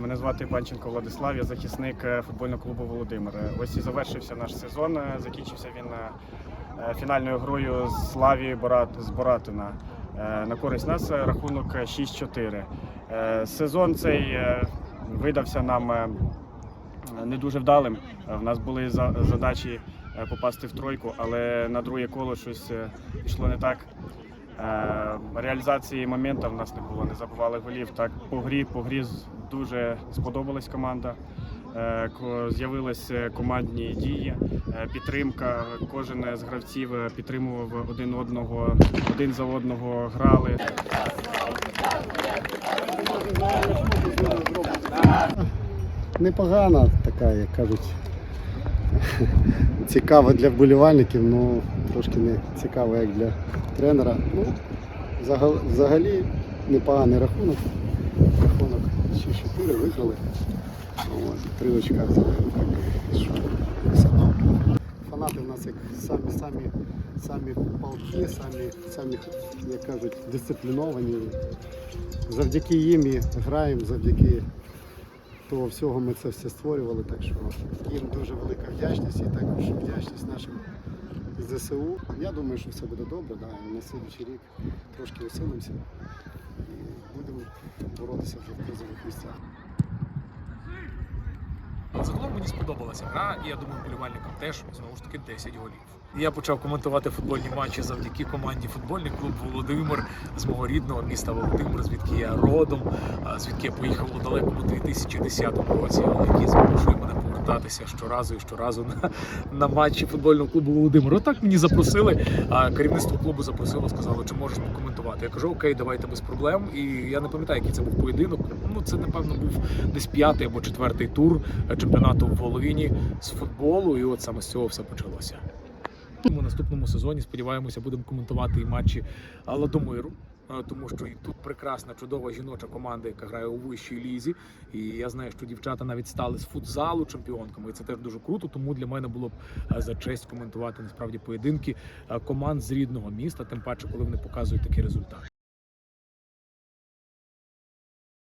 Мене звати Панченко Владислав, я захисник е, футбольного клубу Володимир. Е, Ось і завершився наш сезон. Е, Закінчився він фінальною грою з Славі Борат з Боратина. На користь нас рахунок е, 6-4. Е, Сезон цей видався нам не дуже вдалим. Е, В нас були за- задачі попасти в тройку, але на друге коло щось е, пішло не так. Е, Реалізації моментів в нас не було, не забували голів. Так по грі, по грі дуже сподобалась команда. Е, ко- З'явились е, командні дії, е, підтримка. Кожен з гравців е, підтримував один одного, один за одного грали. непогана, така, як кажуть, цікава для вболівальників, ну трошки не цікава, як для тренера. Ну, взагал- взагалі непоганий рахунок. Рахунок 6-4 виграли. Три очка. Фанати в нас як самі самі самі палки, самі, самі, як кажуть, дисципліновані. Завдяки їм і граємо, завдяки того всього ми це все створювали, так що їм дуже велика вдячність і також вдячність нашим ЗСУ. Я думаю, що все буде добре, да, і на слідчий рік трошки усилимося і будемо боротися вже в призових місцях. Загалом мені сподобалася гра, і я думаю, вболівальникам теж знову ж таки 10 голів. Я почав коментувати футбольні матчі завдяки команді футбольний клуб Володимир з мого рідного міста Володимир, звідки я родом, звідки я поїхав у далекому 2010 році, але який змушує мене повертатися щоразу і щоразу на, на матчі футбольного клубу Володимир. Отак мені запросили. А керівництво клубу запросило, сказало, чи можеш покоментувати. Я кажу, окей, давайте без проблем. І я не пам'ятаю, який це був поєдинок. Ну це напевно був десь п'ятий або четвертий тур чемпіонату в Волині з футболу, і от саме з цього все почалося. У наступному сезоні сподіваємося, будемо коментувати і матчі Ладомиру. е, Тому що і тут прекрасна, чудова жіноча команда, яка грає у вищій лізі. І я знаю, що дівчата навіть стали з футзалу чемпіонками. І це теж дуже круто. Тому для мене було б е, за честь коментувати насправді поєдинки е, команд з рідного міста, тим паче, коли вони показують такий результат.